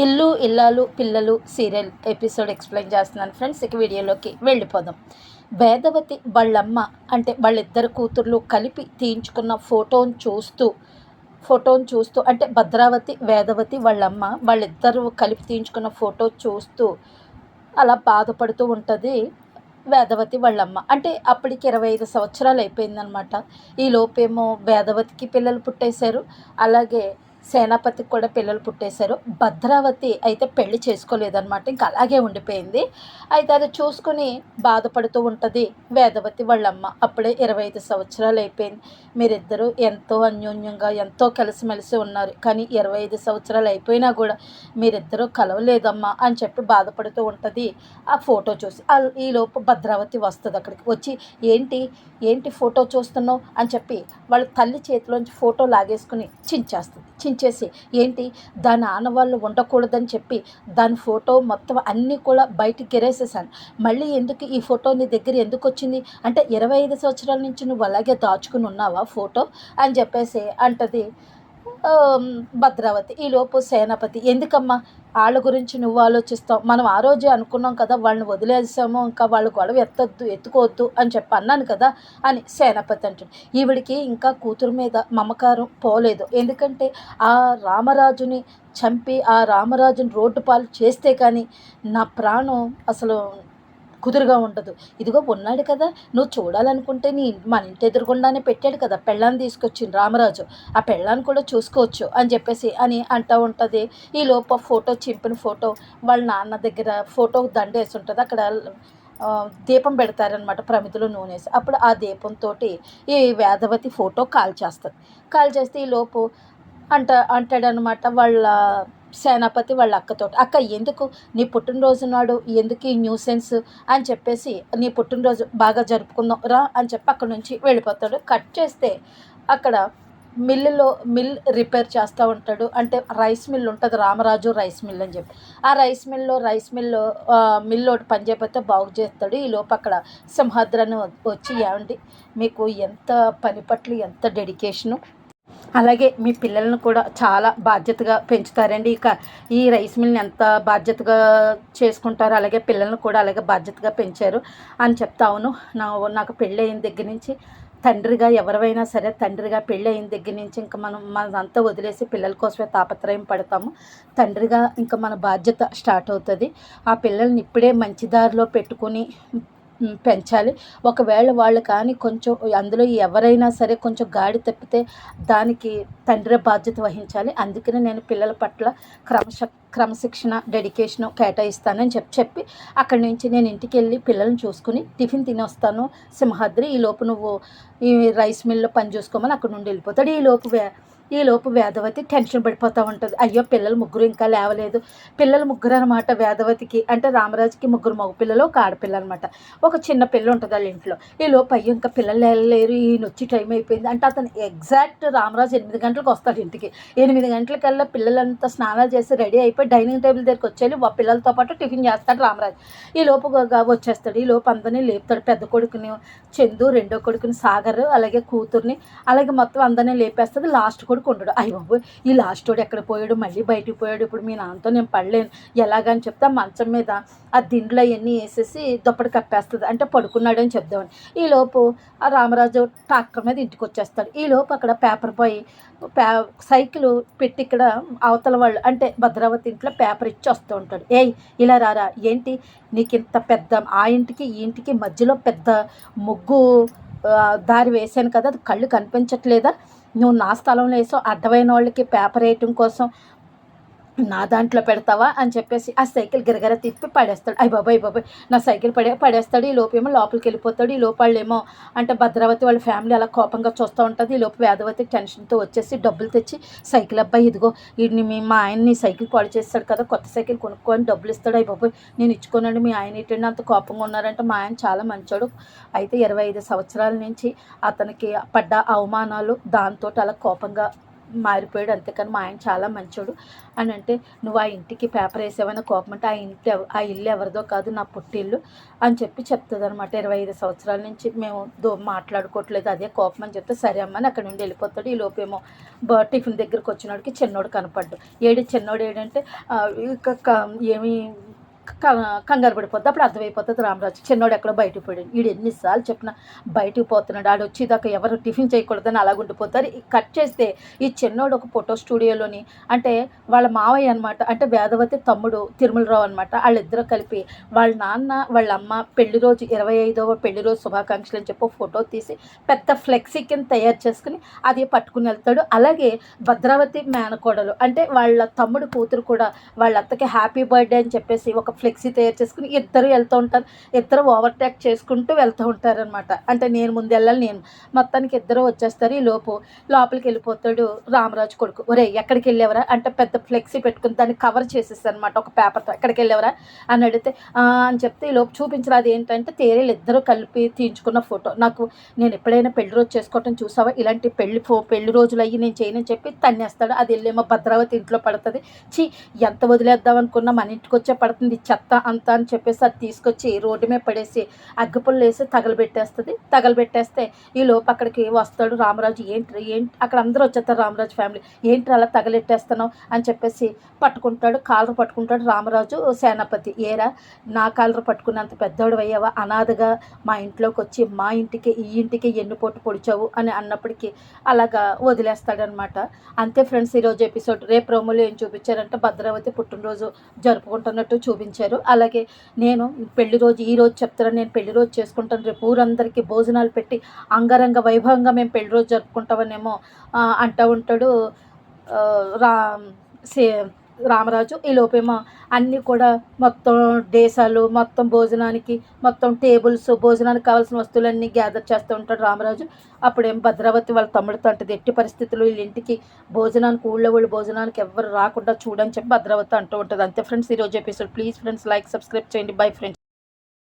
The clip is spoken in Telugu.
Illu Illalu Pillalu serial episode explain చేస్తున్నాను ఫ్రెండ్స్. ఇక వీడియోలోకి వెళ్ళిపోదాం. వేదవతి వాళ్ళమ్మ అంటే వాళ్ళిద్దరు కూతుర్లు కలిపి తీయించుకున్న ఫోటోని చూస్తూ ఫోటోని చూస్తూ అంటే భద్రావతి వేదవతి వాళ్ళమ్మ వాళ్ళిద్దరూ కలిపి తీయించుకున్న ఫోటో చూస్తూ అలా బాధపడుతూ ఉంటుంది వేదవతి వాళ్ళమ్మ. అంటే అప్పటికి ఇరవై ఐదు సంవత్సరాలు అయిపోయిందనమాట. ఈ లోపేమో వేదవతికి పిల్లలు పుట్టేశారు. అలాగే సేనాపతికి కూడా పిల్లలు పుట్టేశారు. భద్రావతి అయితే పెళ్ళి చేసుకోలేదన్నమాట ఇంకా అలాగే ఉండిపోయింది. అయితే అది చూసుకుని బాధపడుతూ ఉంటుంది వేదవతి వాళ్ళమ్మ. అప్పుడే ఇరవై ఐదు సంవత్సరాలు అయిపోయింది. మీరిద్దరూ ఎంతో అన్యోన్యంగా ఎంతో కలిసిమెలిసి ఉన్నారు. కానీ ఇరవై ఐదు సంవత్సరాలు అయిపోయినా కూడా మీరిద్దరూ కలవలేదమ్మా అని చెప్పి బాధపడుతూ ఉంటుంది. ఆ ఫోటో చూసి ఈలోపు భద్రావతి వస్తుంది అక్కడికి. వచ్చి ఏంటి? ఏంటి ఫోటో చూస్తున్నావు? అని చెప్పి వాళ్ళ తల్లి చేతిలోంచి ఫోటో లాగేసుకుని చించేస్తుంది. చించేసి ఏంటి? దాని ఆనవాళ్ళు ఉండకూడదని చెప్పి దాని ఫోటో మొత్తం అన్నీ కూడా బయటికి గెరేసేసాను మళ్ళీ ఎందుకు ఈ ఫోటో నీ దగ్గర ఎందుకు వచ్చింది? అంటే ఇరవై ఐదు సంవత్సరాల నుంచి నువ్వు అలాగే దాచుకుని ఉన్నావా ఫోటో? అని చెప్పేసి అంటది. భద్రావతి. ఈలోపు సేనాపతి ఎందుకమ్మా? వాళ్ళ గురించి నువ్వు ఆలోచిస్తావు. మనం ఆ రోజే అనుకున్నాం కదా వాళ్ళని వదిలేసాము. ఇంకా వాళ్ళు గొడవ ఎత్తొద్దు ఎత్తుకోవద్దు అని చెప్పి అన్నాను కదా అని సేనాపతి అంటాడు ఈవిడికి ఇంకా కూతురు మీద మమకారం పోలేదు. ఎందుకంటే ఆ రామరాజుని చంపి ఆ రామరాజుని రోడ్డు పాలు చేస్తే కానీ నా ప్రాణం అసలు కుదురుగా ఉండదు ఇదిగో ఉన్నాడు కదా నువ్వు చూడాలనుకుంటే నీ మన ఇంటి ఎదురుగుండానే పెట్టాడు కదా పెళ్ళాన్ని తీసుకొచ్చింది రామరాజు. ఆ పెళ్ళాన్ని కూడా చూసుకోవచ్చు అని చెప్పేసి అని అంటూ ఉంటుంది. ఈ లోప ఫోటో చింపిన ఫోటో వాళ్ళ నాన్న దగ్గర ఫోటో దండేసి ఉంటుంది. అక్కడ దీపం పెడతారనమాట ప్రమితిలో నూనె వేసి. అప్పుడు ఆ దీపంతో ఈ వేదవతి ఫోటో కాల్ చేస్తుంది కాల్ చేస్తే ఈ లోపు అంట అంటాడనమాట వాళ్ళ సేనాపతి వాళ్ళ అక్కతోటి. అక్క ఎందుకు? నీ పుట్టినరోజు నాడు ఎందుకు ఈ న్యూసెన్స్? అని చెప్పేసి నీ పుట్టినరోజు బాగా జరుపుకుందాం రా అని చెప్పి అక్కడ నుంచి వెళ్ళిపోతాడు. కట్ చేస్తే అక్కడ మిల్లులో మిల్ రిపేర్ చేస్తూ ఉంటాడు. అంటే రైస్ మిల్ ఉంటుంది రామరాజు రైస్ మిల్ అని చెప్పి. ఆ రైస్ మిల్లో రైస్ మిల్లో మిల్ ఒకటి పని బాగు చేస్తాడు. ఈ లోపు అక్కడ సింహాద్రను వచ్చి ఏమండి మీకు ఎంత పని పట్ల ఎంత డెడికేషను అలాగే మీ పిల్లలను కూడా చాలా బాధ్యతగా పెంచుతారండి. ఇక ఈ రైస్ మిల్ని ఎంత బాధ్యతగా చేసుకుంటారో అలాగే పిల్లలను కూడా అలాగే బాధ్యతగా పెంచారు అని చెప్తా అవును నా నాకు పెళ్ళి అయిన దగ్గర నుంచి తండ్రిగా ఎవరైనా సరే తండ్రిగా పెళ్ళి అయిన దగ్గర నుంచి ఇంకా మనం మనదంతా వదిలేసి పిల్లల కోసమే తాపత్రయం పడతాము. తండ్రిగా ఇంకా మన బాధ్యత స్టార్ట్ అవుతుంది. ఆ పిల్లల్ని ఇప్పుడే మంచి దారిలో పెట్టుకుని పెంచాలి. ఒకవేళ వాళ్ళు కానీ కొంచెం అందులో ఎవరైనా సరే కొంచెం గాడి తప్పితే దానికి తండ్రి బాధ్యత వహించాలి. అందుకనే నేను పిల్లల పట్ల క్రమశ క్రమశిక్షణ డెడికేషను కేటాయిస్తానని చెప్పి చెప్పి అక్కడి నుంచి నేను ఇంటికి వెళ్ళి పిల్లల్ని చూసుకుని టిఫిన్ తినొస్తాను. సింహాద్రి ఈ లోపు నువ్వు ఈ రైస్ మిల్లో పని చూసుకోమని అక్కడ నుండి వెళ్ళిపోతాడు. ఈ లోపు ఈలోపు ఈ లోపు వేదవతి టెన్షన్ పడిపోతూ ఉంటుంది. అయ్యో పిల్లలు ముగ్గురు ఇంకా లేవలేదు. పిల్లలు ముగ్గురు అనమాట వేదవతికి అంటే రామరాజుకి ముగ్గురు మగపిల్లలు ఒక ఆడపిల్ల అనమాట ఒక చిన్న పిల్ల ఉంటుంది వాళ్ళ ఇంట్లో. ఈ అయ్యో ఇంకా పిల్లలు లేవలేరు ఈయన వచ్చి టైం అయిపోయింది అంటే అతను ఎగ్జాక్ట్ రామరాజు ఎనిమిది గంటలకు వస్తాడు ఇంటికి. ఎనిమిది గంటలకల్లా పిల్లలంతా స్నానాలు చేసి రెడీ అయిపోయి డైనింగ్ టేబుల్ దగ్గరికి వచ్చేది వా పిల్లలతో పాటు టిఫిన్ చేస్తాడు రామరాజు. ఈ లోపు వచ్చేస్తాడు. ఈ లోపు అందరినీ లేపుతాడు. పెద్ద కొడుకుని చందు రెండో కొడుకుని సాగర్ అలాగే కూతుర్ని అలాగే మొత్తం అందరినీ లేపేస్తుంది లాస్ట్ కొడుకు ఉండడు. అయ్య బాబు ఈ లాస్ట్ వాడు ఎక్కడ పోయాడు? మళ్ళీ బయటికి పోయాడు. ఇప్పుడు మీ నాన్నతో నేను పడలేను. ఎలాగని చెప్తే మంచం మీద ఆ దిండ్లు అవన్నీ వేసేసి దుప్పటి కప్పేస్తుంది. అంటే పడుకున్నాడు అని చెప్దామని. ఈలోపు ఆ రామరాజు ట్రాక్టర్ మీద ఇంటికి వచ్చేస్తాడు. ఈలోపు అక్కడ పేపర్ బాయ్ పే సైకిల్ పెట్టి ఇక్కడ అవతల వాళ్ళు అంటే భద్రావతి ఇంట్లో పేపర్ ఇచ్చి వస్తూ ఉంటాడు. ఏయ్ ఇలా రారా? ఏంటి? నీకు ఇంత పెద్ద ఆ ఇంటికి ఈ ఇంటికి మధ్యలో పెద్ద ముగ్గు దారి వేసాను కదా అది కళ్ళు కనిపించట్లేదా? నువ్వు నా స్థలంలో లేసో అర్థమైన వాళ్ళకి పేపర్ వేయటం కోసం నా దాంట్లో పెడతావా అని చెప్పేసి ఆ సైకిల్ గిరగర తిప్పి పడేస్తాడు. అయ్యి బాబాయ్ బాబాయ్ నా సైకిల్ పడే పడేస్తాడు. ఈ లోపేమో లోపలికి వెళ్ళిపోతాడు. ఈ లోపాళ్ళేమో అంటే భద్రావతి వాళ్ళ ఫ్యామిలీ అలా కోపంగా చూస్తూ ఉంటుంది. ఈ లోపు వేదవతి టెన్షన్తో వచ్చేసి డబ్బులు తెచ్చి సైకిల్ అబ్బాయి ఇదిగో వీడిని మీ మా ఆయన్ని సైకిల్ పాడు చేస్తాడు కదా కొత్త సైకిల్ కొనుక్కొని డబ్బులు ఇస్తాడు. అయ్యి బాబాయ్ నేను ఇచ్చుకోనండి మీ ఆయన ఏంటంటే అంత కోపంగా ఉన్నారంటే మా ఆయన చాలా మంచోడు. అయితే ఇరవై ఐదు సంవత్సరాల నుంచి అతనికి పడ్డ అవమానాలు దాంతో అలా కోపంగా మారిపోయాడు. అంతేకాని మా ఆయన చాలా మంచోడు. అని అంటే నువ్వు ఆ ఇంటికి పేపర్ వేసావని కోపం అంటే ఆ ఇంటి ఆ ఇల్లు ఎవరిదో కాదు నా పుట్టిల్లు అని చెప్పి చెప్తుంది అనమాట ఇరవై ఐదు సంవత్సరాల నుంచి మేము దో మాట్లాడుకోవట్లేదు. అదే కోపం అని చెప్తే సరే అమ్మని అక్కడ నుండి వెళ్ళిపోతాడు. ఈ లోపేమో బ- టిఫిన్ దగ్గరికి వచ్చినోడికి చిన్నోడు కనపడ్డు. ఏడు చిన్నోడు ఏడంటే ఆ, ఏమి కంగారు పడిపోద్ది. అప్పుడు అర్థమైపోతుంది రామరాజు. చిన్నోడు ఎక్కడో బయటకు పోయాడు. వీడు ఎన్నిసార్లు చెప్పినా బయటకు పోతున్నాడు. ఆడు వచ్చేదాకా ఎవరు టిఫిన్ చేయకూడదని అలాగ ఉండిపోతారు. ఈ కట్ చేస్తే ఈ చిన్నోడు ఒక ఫోటో స్టూడియోలోని అంటే వాళ్ళ మావయ్య అనమాట అంటే వేదవతి తమ్ముడు తిరుమలరావు అనమాట వాళ్ళిద్దరూ కలిపి వాళ్ళ నాన్న వాళ్ళ అమ్మ పెళ్ళి రోజు ఇరవై ఐదవ పెళ్ళి రోజు శుభాకాంక్షలు అని చెప్పి ఫోటో తీసి పెద్ద ఫ్లెక్సీ కింద తయారు చేసుకుని అది పట్టుకుని వెళ్తాడు. అలాగే భద్రావతి మేనకోడలు అంటే వాళ్ళ తమ్ముడు కూతురు కూడా వాళ్ళ అత్తకి హ్యాపీ బర్త్డే అని చెప్పేసి ఒక ఫ్లెక్సీ తయారు చేసుకుని ఇద్దరు వెళ్తూ ఉంటారు. ఇద్దరు ఓవర్టేక్ చేసుకుంటూ వెళ్తూ ఉంటారనమాట అంటే నేను ముందు వెళ్ళాలి నేను మొత్తానికి ఇద్దరు వచ్చేస్తారు ఈ లోపు. లోపలికి వెళ్ళిపోతాడు రామరాజు కొడుకు. ఒరే ఎక్కడికి వెళ్ళేవరా? అంటే పెద్ద ఫ్లెక్సీ పెట్టుకుని దాన్ని కవర్ చేసేస్తాను అనమాట ఒక పేపర్తో ఎక్కడికి వెళ్ళేవరా? అని అడిగితే అని చెప్తే ఈ లోపు చూపించరా అది ఏంటంటే తేరీలు ఇద్దరు కలిపి తీయించుకున్న ఫోటో. నాకు నేను ఎప్పుడైనా పెళ్ళి రోజు చేసుకోవటం చూసావా? ఇలాంటి పెళ్ళి ఫో పెళ్ళి రోజులు అయ్యి నేను చేయనని చెప్పి తన్నేస్తాడు. అది వెళ్ళేమో భద్రావతి ఇంట్లో పడుతుంది. చీ ఎంత వదిలేద్దాం అనుకున్నా మన ఇంటికి వచ్చే పడుతుంది. చెత్త అంత అని చెప్పేసి అది తీసుకొచ్చి రోడ్డు మీద పడేసి అగ్గిపుల్లు వేసి తగలబెట్టేస్తుంది. తగలబెట్టేస్తే ఈ లోపు అక్కడికి వస్తాడు రామరాజు. ఏంటి ఏంటి? అక్కడ అందరూ వచ్చేస్తారు రామరాజు ఫ్యామిలీ ఏంటి అలా తగలెట్టేస్తున్నావు అని చెప్పేసి పట్టుకుంటాడు. కాలర్ పట్టుకుంటాడు రామరాజు సేనాపతి. ఏరా నా కాలర్ పట్టుకున్నంత పెద్దోడు అయ్యావా? అనాథగా మా ఇంట్లోకి వచ్చి మా ఇంటికి ఈ ఇంటికి ఎన్ని పొట్టు పొడిచావు అని అన్నప్పటికీ అలాగా వదిలేస్తాడనమాట. అంతే ఫ్రెండ్స్ ఈరోజు ఎపిసోడ్. రేపు ప్రోమోలో ఏం చూపించారంటే భద్రావతి పుట్టినరోజు జరుపుకుంటున్నట్టు చూపించారు. అలాగే నేను పెళ్ళి రోజు ఈ రోజు చెప్తాను నేను పెళ్ళి రోజు చేసుకుంటాను. రేపు ఊరందరికీ భోజనాలు పెట్టి అంగరంగ వైభవంగా మేము పెళ్ళి రోజు జరుపుకుంటామనేమో అంటూ ఉంటాడు. రా సే రామరాజు ఈ లోపేమో అన్నీ కూడా మొత్తం దేశాలు మొత్తం భోజనానికి మొత్తం టేబుల్స్ భోజనానికి కావాల్సిన వస్తువులన్నీ గ్యాదర్ చేస్తూ ఉంటాడు రామరాజు. అప్పుడేం భద్రావతి వాళ్ళ తమ్ముడితో అంటది ఎట్టి పరిస్థితుల్లో వీళ్ళ ఇంటికి భోజనానికి ఊళ్ళో వాళ్ళు భోజనానికి ఎవరు రాకుండా చూడని చెప్పి భద్రావతి అంటూ ఉంటుంది. అంతే ఫ్రెండ్స్ ఈరోజు episode please friends like subscribe చేయండి. Bye friends